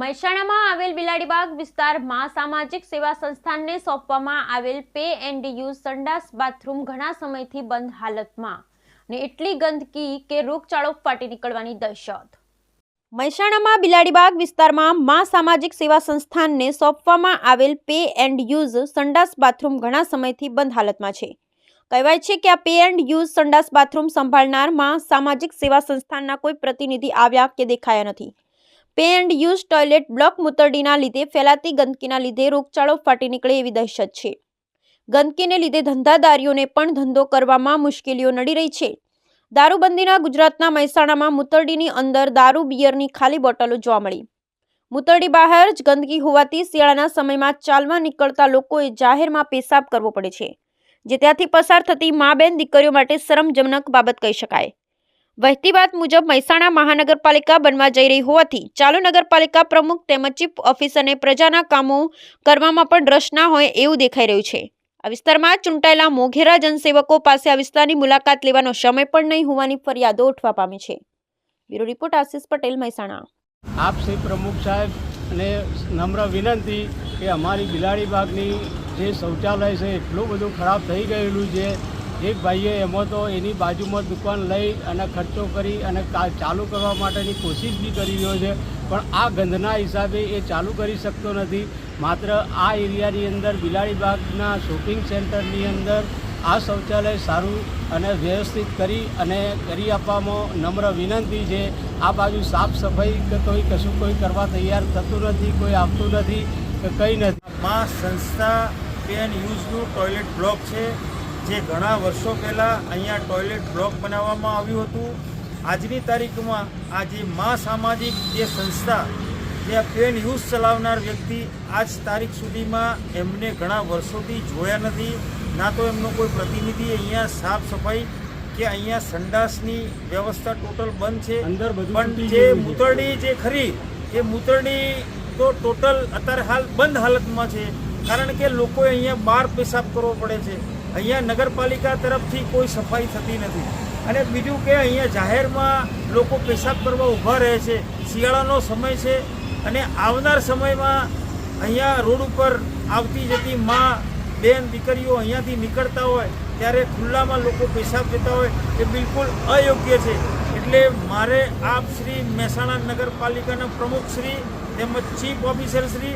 મહેસાણામાં આવેલ બિલાડીબાગ વિસ્તારમાં સામાજિક સેવા સંસ્થાનને સોંપવામાં આવેલ પે એન્ડ યુઝ સંડાસ બાથરૂમ ઘણા સમયથી બંધ હાલતમાં. ને એટલી ગંદકી કે રોગચાળો ફાટી નીકળવાની દહેશત. મહેસાણામાં બિલાડીબાગ વિસ્તારમાં મા સામાજિક સેવા સંસ્થાનને સોંપવામાં આવેલ પે એન્ડ યુઝ સંડાસ બાથરૂમ ઘણા સમયથી બંધ હાલતમાં છે. કહેવાય છે કે આ પે એન્ડ યુઝ સંડાસ બાથરૂમ સંભાળનાર મા સામાજિક સેવા સંસ્થાનના કોઈ પ્રતિનિધિ આવ્યા કે દેખાયા નથી. Pay and use toilet block મૂતરડીના લીધે ફેલાતી ગંદકીના લીધે રોગચાળો ફાટી નીકળે એવી દહેશત છે. ગંદકીને લીધે ધંધાદારીઓને પણ ધંધો કરવામાં મુશ્કેલીઓ નડી રહી છે. દારૂબંધીના ગુજરાતના મહેસાણામાં મૂતરડીની અંદર દારૂ બિયરની ખાલી બોટલો જોવા મળી. મૂતરડી બહાર જ ગંદકી હોવાથી શિયાળાના સમયમાં ચાલવા નીકળતા લોકોએ જાહેરમાં પેશાબ કરવો પડે છે, જે ત્યાંથી પસાર થતી મા બેન દીકરીઓ માટે શરમજનક બાબત કહી શકાય. વહેતી વાત મુજબ મહેસાણા મહાનગરપાલિકા બનવા જઈ રહી હોવાથી ચાલુ નગરપાલિકા પ્રમુખ તેમજ ચીફ ઓફિસરને પ્રજાના કામો કરવામાં પણ રસ ના હોય એવું દેખાઈ રહ્યું છે. આ વિસ્તારમાં ચૂંટાયેલા મોઘેરા જનસેવકો પાસે આ વિસ્તારની મુલાકાત લેવાનો સમય પણ નહીં હોવાની ફરિયાદો ઉઠવા પામી છે. Bureau report Ashish Patel, Mehsana. આપ શ્રી પ્રમુખ સાહેબ અને નમ્ર વિનંતી કે અમારી બિલાડી બાગની જે શૌચાલય છે, એટલું બધું ખરાબ થઈ ગયેલું છે. એક ભાઈએ એમાં તો એની બાજુમાં દુકાન લઈ અને ખર્ચો કરી અને ચાલુ કરવા માટેની કોશિશ બી કરી રહ્યો છે. પણ આ ગંધના હિસાબે એ ચાલુ કરી શકતો નથી. માત્ર આ એરિયાની અંદર, બિલાડી બાગના શોપિંગ સેન્ટરની અંદર આ શૌચાલય સારું અને વ્યવસ્થિત કરી અને કરી આપવામાં નમ્ર વિનંતી છે. આ બાજુ સાફ સફાઈ કે કોઈ કશું કોઈ કરવા તૈયાર થતું નથી, કોઈ આપતું નથી કે કંઈ નથી. મા સંસ્થા પેન યુઝનું ટોયલેટ બ્લોક છે. જે ઘણા વર્ષો પહેલાં અહીંયા ટોયલેટ બ્લોક બનાવવામાં આવ્યું હતું. આજની તારીખમાં આ જે મા સામાજિક જે સંસ્થા જે આ પેન યુઝ ચલાવનાર વ્યક્તિ આજ તારીખ સુધીમાં એમને ઘણા વર્ષોથી જોયા નથી. ના તો એમનો કોઈ પ્રતિનિધિ અહીંયા સાફ સફાઈ કે અહીંયા સંડાસની વ્યવસ્થા ટોટલ બંધ છે. અંદર પણ જે મૂતરડી જે ખરી એ મૂતરડી તો ટોટલ અત્યારે હાલ બંધ હાલતમાં છે. કારણ કે લોકોએ અહીંયા બાર પેશાબ કરવો પડે છે. અહીંયા નગરપાલિકા તરફથી કોઈ સફાઈ થતી નથી. અને બીજું કે અહીંયા જાહેરમાં લોકો પેશાબ કરવા ઊભા રહે છે, શિયાળાનો સમય છે અને આવનાર સમયમાં અહીંયા રોડ ઉપર આવતી જતી માં, બેન, દીકરીઓ અહીંયાથી નીકળતા હોય, ત્યારે ખુલ્લામાં લોકો પેશાબ જતા હોય, એ બિલકુલ અયોગ્ય છે. એટલે મારે આપ શ્રી મહેસાણા નગરપાલિકાના પ્રમુખ શ્રી તેમજ ચીફ ઓફિસર શ્રી